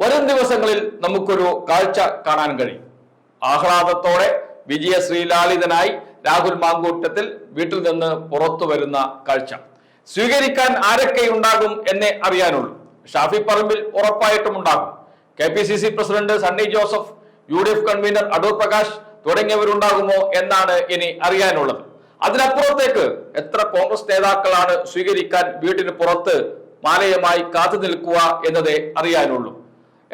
വരും ദിവസങ്ങളിൽ നമുക്കൊരു കാഴ്ച കാണാൻ കഴിയും. ആഹ്ലാദത്തോടെ വിജയ ശ്രീലാളിതനായി രാഹുൽ മാങ്കൂട്ടത്തിൽ വീട്ടിൽ നിന്ന് പുറത്തു വരുന്ന കാഴ്ച. സ്വീകരിക്കാൻ ആരൊക്കെ ഉണ്ടാകും എന്നെ അറിയാനുള്ളൂ. ഷാഫി പറമ്പിൽ ഉറപ്പായിട്ടും ഉണ്ടാകും. K P C C president Sunny Joseph U D F convener Adoor Prakash തുടങ്ങിയവരുണ്ടാകുമോ എന്നാണ് ഇനി അറിയാനുള്ളത്. അതിനപ്പുറത്തേക്ക് എത്ര കോൺഗ്രസ് നേതാക്കളാണ് സ്വീകരിക്കാൻ വീടിന് പുറത്ത് മാലയമായി കാത്തു നിൽക്കുക എന്നതേ അറിയാനുള്ളൂ.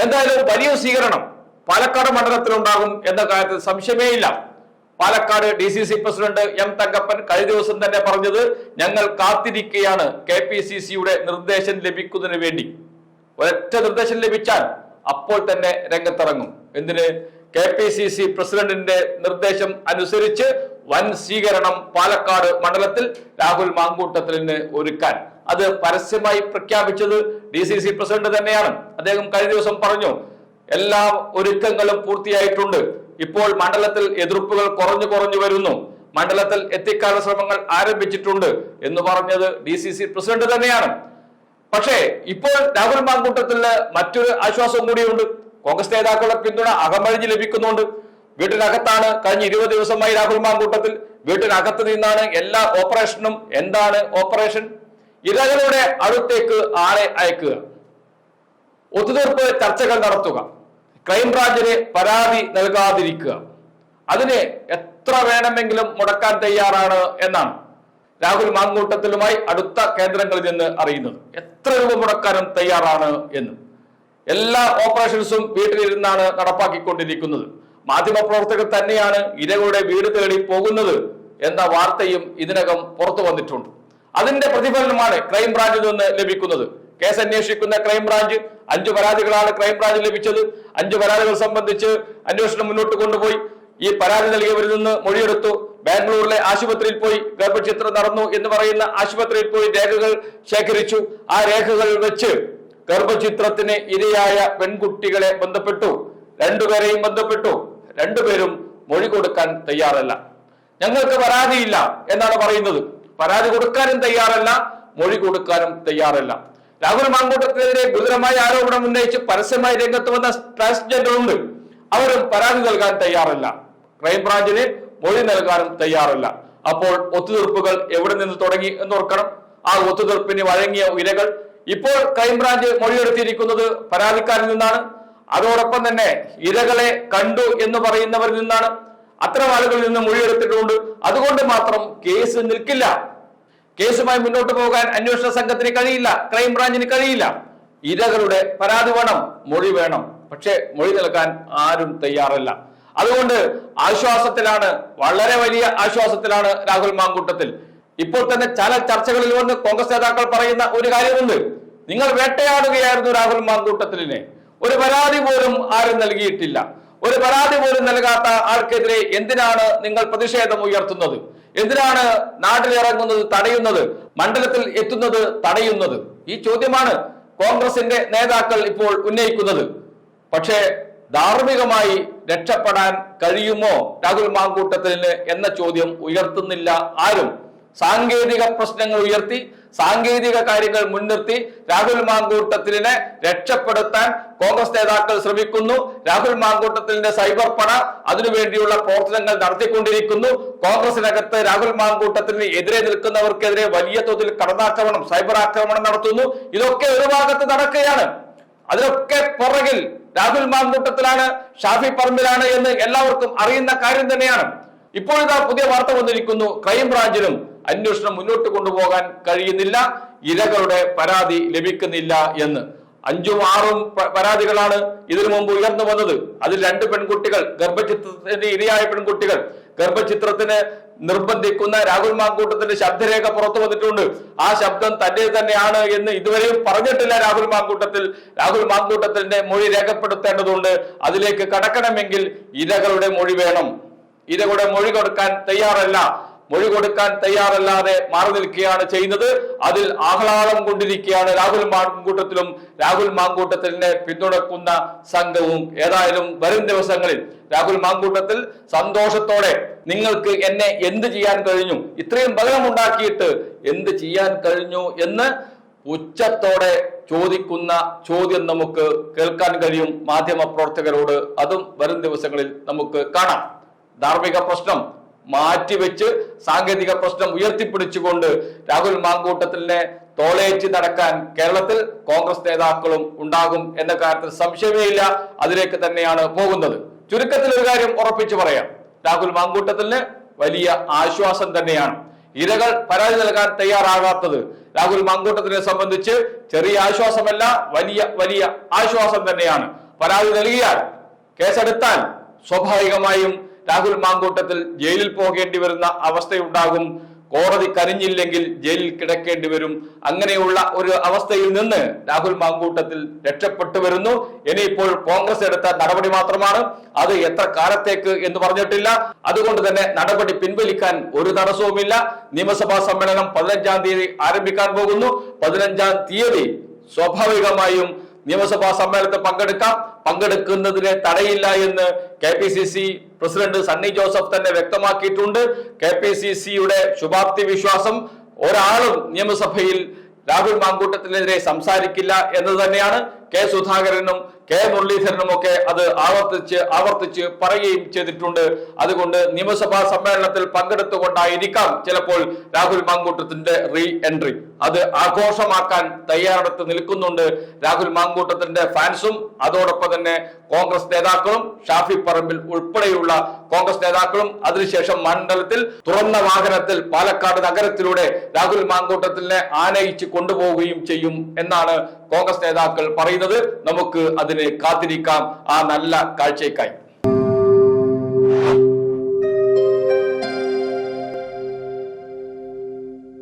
എന്തായാലും വലിയ സ്വീകരണം പാലക്കാട് മണ്ഡലത്തിലുണ്ടാകും എന്ന കാര്യത്തിൽ സംശയമേ ഇല്ല. Palakkad D C C president M Thankappan കഴിഞ്ഞ ദിവസം തന്നെ പറഞ്ഞത് ഞങ്ങൾ കാത്തിരിക്കുകയാണ് കെ പി സി സിയുടെ നിർദ്ദേശം ലഭിക്കുന്നതിന് വേണ്ടി. ഒരൊറ്റ നിർദ്ദേശം ലഭിച്ചാൽ അപ്പോൾ തന്നെ രംഗത്തിറങ്ങും. എന്തിന്? കെ പി സി സി പ്രസിഡന്റിന്റെ നിർദ്ദേശം അനുസരിച്ച് വൻ സ്വീകരണം പാലക്കാട് മണ്ഡലത്തിൽ രാഹുൽ മാങ്കൂട്ടത്തിലിന് ഒരുക്കാൻ. അത് പരസ്യമായി പ്രഖ്യാപിച്ചത് ഡി സി സി പ്രസിഡന്റ് തന്നെയാണ്. അദ്ദേഹം കഴിഞ്ഞ ദിവസം പറഞ്ഞു എല്ലാ ഒരുക്കങ്ങളും പൂർത്തിയായിട്ടുണ്ട്. ഇപ്പോൾ മണ്ഡലത്തിൽ എതിർപ്പുകൾ കുറഞ്ഞു കുറഞ്ഞു വരുന്നു. മണ്ഡലത്തിൽ എത്തിക്കാനുള്ള ശ്രമങ്ങൾ ആരംഭിച്ചിട്ടുണ്ട് എന്ന് പറഞ്ഞത് ഡി സി സി പ്രസിഡന്റ് തന്നെയാണ്. പക്ഷേ ഇപ്പോൾ രാഹുൽ മാങ്കൂട്ടത്തിന് മറ്റൊരു ആശ്വാസം കൂടിയുണ്ട്. കോൺഗ്രസ് നേതാക്കളുടെ പിന്തുണ അകമഴിഞ്ഞ് ലഭിക്കുന്നുണ്ട്. വീട്ടിനകത്താണ് കഴിഞ്ഞ ഇരുപത് ദിവസമായി രാഹുൽ മാങ്കൂട്ടത്തിൽ. വീട്ടിനകത്ത് നിന്നാണ് എല്ലാ ഓപ്പറേഷനും. എന്താണ് ഓപ്പറേഷൻ? ഇരകളുടെ അടുത്തേക്ക് ആളെ അയക്കുക. ഒത്തുതീർപ്പ് ചർച്ചകൾ നടത്തുക. ക്രൈംബ്രാഞ്ചിന് പരാതി നൽകാതിരിക്കുക. അതിനെ എത്ര വേണമെങ്കിലും മുടക്കാൻ തയ്യാറാണ് എന്നാണ് രാഹുൽ മാങ്കൂട്ടത്തിലുമായി അടുത്ത കേന്ദ്രങ്ങളിൽ നിന്ന് അറിയുന്നത്. എത്ര രൂപ മുടക്കാനും തയ്യാറാണ് എന്ന്. എല്ലാ ഓപ്പറേഷൻസും വീട്ടിലിരുന്നാണ് നടപ്പാക്കിക്കൊണ്ടിരിക്കുന്നത്. മാധ്യമപ്രവർത്തകർ തന്നെയാണ് ഇരകളുടെ വീട് തേടി പോകുന്നത് എന്ന വാർത്തയും ഇതിനകം പുറത്തു വന്നിട്ടുണ്ട്. അതിന്റെ പ്രതിഫലനമാണ് ക്രൈംബ്രാഞ്ചിൽ നിന്ന് ലഭിക്കുന്നത്. കേസ് അന്വേഷിക്കുന്ന ക്രൈംബ്രാഞ്ച് അഞ്ചു പരാതികളാണ് ക്രൈംബ്രാഞ്ച് ലഭിച്ചത്. അഞ്ചു പരാതികൾ സംബന്ധിച്ച് അന്വേഷണം മുന്നോട്ട് കൊണ്ടുപോയി. ഈ പരാതി നൽകിയവരിൽ നിന്ന് മൊഴിയെടുത്തു. ബാംഗ്ലൂരിലെ ആശുപത്രിയിൽ പോയി ഗർഭചിത്രം നടന്നു എന്ന് പറയുന്ന ആശുപത്രിയിൽ പോയി രേഖകൾ ശേഖരിച്ചു. ആ രേഖകൾ വെച്ച് ഗർഭചിത്രത്തിന് ഇരയായ പെൺകുട്ടികളെ ബന്ധപ്പെട്ടു. രണ്ടുപേരെയും ബന്ധപ്പെട്ടു. രണ്ടുപേരും മൊഴി കൊടുക്കാൻ തയ്യാറല്ല. ഞങ്ങൾക്ക് പരാതിയില്ല എന്നാണ് പറയുന്നത്. പരാതി കൊടുക്കാനും തയ്യാറല്ല മൊഴി കൊടുക്കാനും തയ്യാറല്ല. രാഹുൽ മാങ്കൂട്ടത്തിനെതിരെ ഗുരുതരമായ ആരോപണം ഉന്നയിച്ച് പരസ്യമായി രംഗത്ത് വന്ന ട്രാൻസ്ജെൻഡർ ഉണ്ട് അവരും പരാതി നൽകാൻ തയ്യാറല്ല. ക്രൈംബ്രാഞ്ചിന് മൊഴി നൽകാനും തയ്യാറല്ല. അപ്പോൾ ഒത്തുതീർപ്പുകൾ എവിടെ നിന്ന് തുടങ്ങി എന്നോർക്കണം. ആ ഒത്തുതീർപ്പിന് വഴങ്ങിയ ഇരകൾ ഇപ്പോൾ ക്രൈംബ്രാഞ്ച് മൊഴിയെടുത്തിരിക്കുന്നത് പരാതിക്കാരിൽ നിന്നാണ്. അതോടൊപ്പം തന്നെ ഇരകളെ കണ്ടു എന്ന് പറയുന്നവരിൽ നിന്നാണ്. അത്തരം ആളുകളിൽ നിന്ന് മൊഴിയെടുത്തിട്ടുണ്ട്. അതുകൊണ്ട് മാത്രം കേസ് നിൽക്കില്ല. കേസുമായി മുന്നോട്ട് പോകാൻ അന്വേഷണ സംഘത്തിന് കഴിയില്ല. ക്രൈംബ്രാഞ്ചിന് കഴിയില്ല. ഇരകളുടെ പരാതി വേണം മൊഴി വേണം. പക്ഷേ മൊഴി നൽകാൻ ആരും തയ്യാറല്ല. അതുകൊണ്ട് ആശ്വാസത്തിലാണ് വളരെ വലിയ ആശ്വാസത്തിലാണ് രാഹുൽ മാങ്കൂട്ടത്തിൽ. ഇപ്പോൾ തന്നെ ചില ചർച്ചകളിൽ വന്ന് കോൺഗ്രസ് നേതാക്കൾ പറയുന്ന ഒരു കാര്യമുണ്ട്. നിങ്ങൾ വേട്ടയാടുകയായിരുന്നു രാഹുൽ മാങ്കൂട്ടത്തിലിനെ. ഒരു പരാതി പോലും ആരും നൽകിയിട്ടില്ല. ഒരു പരാതി പോലും നൽകാത്ത ആൾക്കെതിരെ എന്തിനാണ് നിങ്ങൾ പ്രതിഷേധം ഉയർത്തുന്നത്? എന്തിനാണ് നാട്ടിലിറങ്ങുന്നത് തടയുന്നത് മണ്ഡലത്തിൽ എത്തുന്നത് തടയുന്നത്? ഈ ചോദ്യമാണ് കോൺഗ്രസിന്റെ നേതാക്കൾ ഇപ്പോൾ ഉന്നയിക്കുന്നത്. പക്ഷേ ധാർമ്മികമായി രക്ഷപ്പെടാൻ കഴിയുമോ രാഹുൽ മാങ്കൂട്ടത്തിന് എന്ന ചോദ്യം ഉയർത്തുന്നില്ല ആരും. സാങ്കേതിക പ്രശ്നങ്ങൾ ഉയർത്തി സാങ്കേതിക കാര്യങ്ങൾ മുൻനിർത്തി രാഹുൽ മാങ്കൂട്ടത്തിലിനെ രക്ഷപ്പെടുത്താൻ കോൺഗ്രസ് നേതാക്കൾ ശ്രമിക്കുന്നു. രാഹുൽ മാങ്കൂട്ടത്തിന്റെ സൈബർ പട അതിനുവേണ്ടിയുള്ള പ്രവർത്തനങ്ങൾ നടത്തിക്കൊണ്ടിരിക്കുന്നു. കോൺഗ്രസിനകത്ത് രാഹുൽ മാങ്കൂട്ടത്തിന് എതിരെ നിൽക്കുന്നവർക്കെതിരെ വലിയ തോതിൽ കടന്നാക്രമണം സൈബർ ആക്രമണം നടത്തുന്നു. ഇതൊക്കെ ഒരു ഭാഗത്ത് നടക്കുകയാണ്. അതിനൊക്കെ പുറകിൽ രാഹുൽ മാങ്കൂട്ടത്തിലാണ് ഷാഫി പറമ്പിലാണ് എന്ന് എല്ലാവർക്കും അറിയുന്ന കാര്യം തന്നെയാണ്. ഇപ്പോഴിതാ പുതിയ വാർത്ത വന്നിരിക്കുന്നു. ക്രൈംബ്രാഞ്ചിനും അന്വേഷണം മുന്നോട്ട് കൊണ്ടുപോകാൻ കഴിയുന്നില്ല ഇരകളുടെ പരാതി ലഭിക്കുന്നില്ല എന്ന്. അഞ്ചും ആറും പരാതികളാണ് ഇതിനു മുമ്പ് ഉയർന്നു വന്നത്. അതിൽ രണ്ട് പെൺകുട്ടികൾ ഗർഭചിത്രത്തിന്റെ ഇരയായ പെൺകുട്ടികൾ. ഗർഭചിത്രത്തിന് നിർബന്ധിക്കുന്ന രാഹുൽ മാങ്കൂട്ടത്തിന്റെ ശബ്ദരേഖ പുറത്തു വന്നിട്ടുണ്ട്. ആ ശബ്ദം തന്റെ തന്നെയാണ് എന്ന് ഇതുവരെയും പറഞ്ഞിട്ടില്ല രാഹുൽ മാങ്കൂട്ടത്തിൽ. രാഹുൽ മാങ്കൂട്ടത്തിന്റെ മൊഴി രേഖപ്പെടുത്തേണ്ടതുണ്ട്. അതിലേക്ക് കടക്കണമെങ്കിൽ ഇരകളുടെ മൊഴി വേണം. ഇരകളുടെ മൊഴി കൊടുക്കാൻ തയ്യാറല്ല. മൊഴി കൊടുക്കാൻ തയ്യാറല്ലാതെ മാറി നിൽക്കുകയാണ് ചെയ്യുന്നത്. അതിൽ ആഹ്ലാദം കൊണ്ടിരിക്കുകയാണ് രാഹുൽ മാങ്കൂട്ടത്തിലും. രാഹുൽ മാങ്കൂട്ടത്തിനെ പിന്തുണക്കുന്ന സംഘവും ഏതായാലും വരും ദിവസങ്ങളിൽ രാഹുൽ മാങ്കൂട്ടത്തിൽ സന്തോഷത്തോടെ നിങ്ങൾക്ക് എന്നെ എന്ത് ചെയ്യാൻ കഴിഞ്ഞു? ഇത്രയും ബലമുണ്ടാക്കിയിട്ട് എന്ത് ചെയ്യാൻ കഴിഞ്ഞു എന്ന് ഉച്ചത്തോടെ ചോദിക്കുന്ന ചോദ്യം നമുക്ക് കേൾക്കാൻ കഴിയും മാധ്യമ പ്രവർത്തകരോട് അതും വരും ദിവസങ്ങളിൽ നമുക്ക് കാണാം. ധാർമ്മിക പ്രശ്നം മാറ്റിവെച്ച് സാങ്കേതിക പ്രശ്നം ഉയർത്തിപ്പിടിച്ചുകൊണ്ട് രാഹുൽ മാങ്കൂട്ടത്തിലെ തോളേറ്റി നടക്കാൻ കേരളത്തിൽ കോൺഗ്രസ് നേതാക്കളും ഉണ്ടാകും എന്ന കാര്യത്തിൽ സംശയമേ ഇല്ല അതിലേക്ക് തന്നെയാണ് പോകുന്നത്. ചുരുക്കത്തിൽ ഒരു കാര്യം ഉറപ്പിച്ചു പറയാം. രാഹുൽ മാങ്കൂട്ടത്തിന് വലിയ ആശ്വാസം തന്നെയാണ്. ഇരകൾ പരാതി നൽകാൻ തയ്യാറാകാത്തത് രാഹുൽ മാങ്കൂട്ടത്തിനെ സംബന്ധിച്ച് ചെറിയ ആശ്വാസമല്ല വലിയ വലിയ ആശ്വാസം തന്നെയാണ്. പരാതി നൽകിയാൽ കേസെടുത്താൽ സ്വാഭാവികമായും രാഹുൽ മാങ്കൂട്ടത്തിൽ ജയിലിൽ പോകേണ്ടി വരുന്ന അവസ്ഥയുണ്ടാകും. കോടതി കരിഞ്ഞില്ലെങ്കിൽ ജയിലിൽ കിടക്കേണ്ടി വരും. അങ്ങനെയുള്ള ഒരു അവസ്ഥയിൽ നിന്ന് രാഹുൽ മാങ്കൂട്ടത്തിൽ രക്ഷപ്പെട്ടു വരുന്നു. ഇനിയിപ്പോൾ കോൺഗ്രസ് എടുത്ത നടപടി മാത്രമാണ്. അത് എത്ര കാലത്തേക്ക് എന്ന് പറഞ്ഞിട്ടില്ല. അതുകൊണ്ട് തന്നെ നടപടി പിൻവലിക്കാൻ ഒരു തടസ്സവുമില്ല. നിയമസഭാ സമ്മേളനം പതിനഞ്ചാം തീയതി ആരംഭിക്കാൻ പോകുന്നു. പതിനഞ്ചാം തീയതി സ്വാഭാവികമായും നിയമസഭാ സമ്മേളനത്തിൽ പങ്കെടുക്കാം. പങ്കെടുക്കുന്നതിനെ തടയില്ല എന്ന് K P C C president Sunny Joseph തന്നെ വ്യക്തമാക്കിയിട്ടുണ്ട്. കെ പി സി സിയുടെ ശുഭാപ്തി വിശ്വാസം ഒരാളും നിയമസഭയിൽ രാഹുൽ മാങ്കൂട്ടത്തിനെതിരെ സംസാരിക്കില്ല എന്ന് തന്നെയാണ്. കെ സുധാകരനും കെ മുരളീധരനും ഒക്കെ അത് ആവർത്തിച്ച് ആവർത്തിച്ച് പറയുകയും ചെയ്തിട്ടുണ്ട്. അതുകൊണ്ട് നിയമസഭാ സമ്മേളനത്തിൽ പങ്കെടുത്തുകൊണ്ടായിരിക്കാം ചിലപ്പോൾ രാഹുൽ മാങ്കൂട്ടത്തിന്റെ റീ എൻട്രി അത് ആഘോഷമാക്കാൻ തയ്യാറെടുത്ത് നിൽക്കുന്നുണ്ട് രാഹുൽ മാങ്കൂട്ടത്തിന്റെ ഫാൻസും. അതോടൊപ്പം തന്നെ കോൺഗ്രസ് നേതാക്കളും ഷാഫി പറമ്പിൽ ഉൾപ്പെടെയുള്ള കോൺഗ്രസ് നേതാക്കളും അതിനുശേഷം മണ്ഡലത്തിൽ തുറന്ന വാഹനത്തിൽ പാലക്കാട് നഗരത്തിലൂടെ രാഹുൽ മാങ്കൂട്ടത്തിനെ ആനയിച്ച് കൊണ്ടുപോവുകയും ചെയ്യും എന്നാണ് കോൺഗ്രസ് നേതാക്കൾ പറയുന്നത്. നമുക്ക് അതിന് കാത്തിരിക്കാം. ആ നല്ല കാഴ്ചയ്ക്കായി.